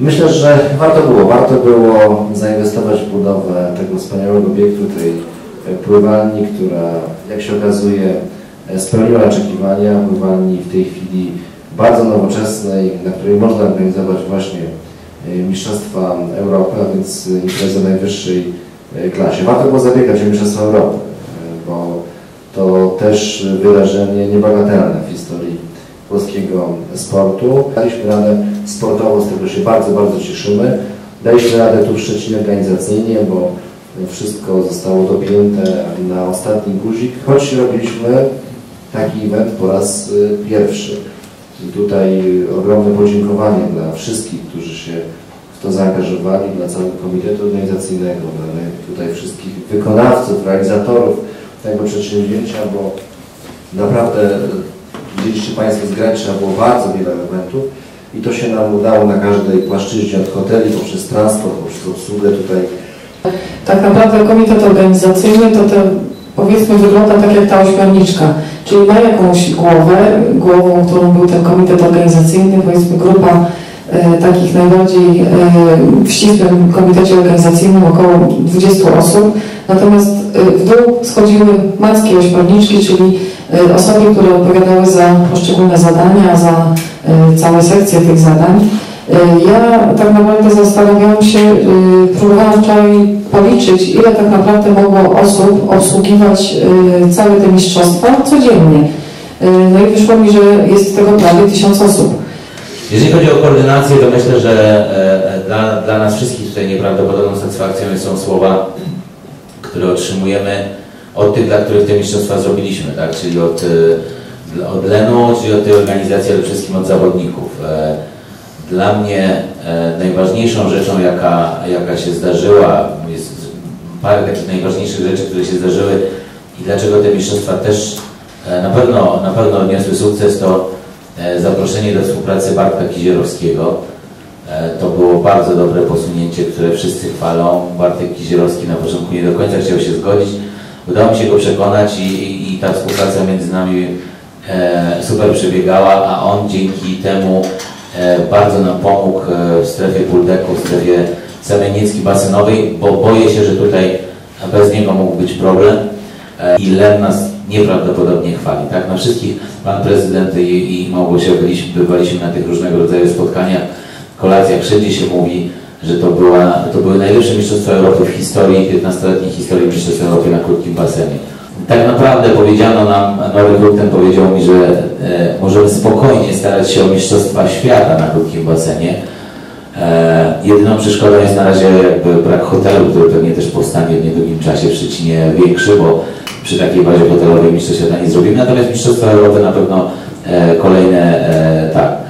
Myślę, że warto było. Warto było zainwestować w budowę tego wspaniałego obiektu, tej e, pływalni, która jak się okazuje e, spełniła oczekiwania. Pływalni w tej chwili bardzo nowoczesnej, na której można organizować właśnie e, Mistrzostwa Europy, a więc imprezę najwyższej klasie. Warto było zabiegać o Mistrzostwa Europy, bo to też wydarzenie niebagatelne w historii polskiego sportu. Daliśmy radę sportowo, z tego się bardzo, bardzo cieszymy. Daliśmy radę tu w Szczecinie organizacyjnie, bo wszystko zostało dopięte na ostatni guzik, choć robiliśmy taki event po raz y, pierwszy. I tutaj ogromne podziękowanie dla wszystkich, którzy się w to zaangażowali, dla całego komitetu organizacyjnego, dla tutaj wszystkich wykonawców, realizatorów tego przedsięwzięcia, bo naprawdę widzieliście Państwo zgrać trzeba było bardzo wiele elementów i to się nam udało na każdej płaszczyźnie od hoteli poprzez transport, poprzez obsługę tutaj. Tak naprawdę komitet organizacyjny to te, powiedzmy wygląda tak jak ta ośmiorniczka, czyli ma jakąś głowę, głową, którą był ten komitet organizacyjny, powiedzmy grupa e, takich najbardziej e, w ścisłym komitecie organizacyjnym około 20 osób, natomiast e, w dół schodziły mackie ośmiorniczki, czyli osoby, które odpowiadały za poszczególne zadania, za e, całe sekcje tych zadań. E, Ja tak naprawdę zastanawiałam się, e, próbowałam wczoraj policzyć, ile tak naprawdę mogło osób obsługiwać e, całe te mistrzostwa codziennie. E, No i wyszło mi, że jest tego prawie tysiąc osób. Jeżeli chodzi o koordynację, to myślę, że e, e, dla, dla nas wszystkich tutaj nieprawdopodobną satysfakcją są słowa, które otrzymujemy od tych, dla których te mistrzostwa zrobiliśmy, tak? czyli od, e, od Lenu, czyli od tej organizacji, ale wszystkim od zawodników. E, Dla mnie e, najważniejszą rzeczą, jaka, jaka się zdarzyła, jest parę takich najważniejszych rzeczy, które się zdarzyły i dlaczego te mistrzostwa też na pewno, na pewno odniosły sukces, to zaproszenie do współpracy Bartka Kizierowskiego. To było bardzo dobre posunięcie, które wszyscy chwalą. Bartek Kizierowski na początku nie do końca chciał się zgodzić. Udało mi się go przekonać i, i, i ta współpraca między nami e, super przebiegała, a on dzięki temu e, bardzo nam pomógł e, w strefie puldeku, w strefie Semeniecki-Basenowej, bo boję się, że tutaj bez niego mógł być problem e, i Len nas nieprawdopodobnie chwali. Tak? Na wszystkich pan prezydent i, i Małgosia byliśmy, bywaliśmy na tych różnego rodzaju spotkaniach, kolacjach, wszędzie się mówi, że to, była, to były najlepsze Mistrzostwa Europy w historii, 15-letniej historii Mistrzostw Europy na krótkim basenie. Tak naprawdę powiedziano nam, Nory powiedział mi, że e, możemy spokojnie starać się o Mistrzostwa Świata na krótkim basenie. E, jedyną przeszkodą jest na razie jakby brak hotelu, który pewnie też powstanie w niedługim czasie w Szczecinie większy, bo przy takiej bazie hotelowej Mistrzostw Świata nie zrobimy, natomiast Mistrzostwa Europy na pewno e, kolejne e, tak.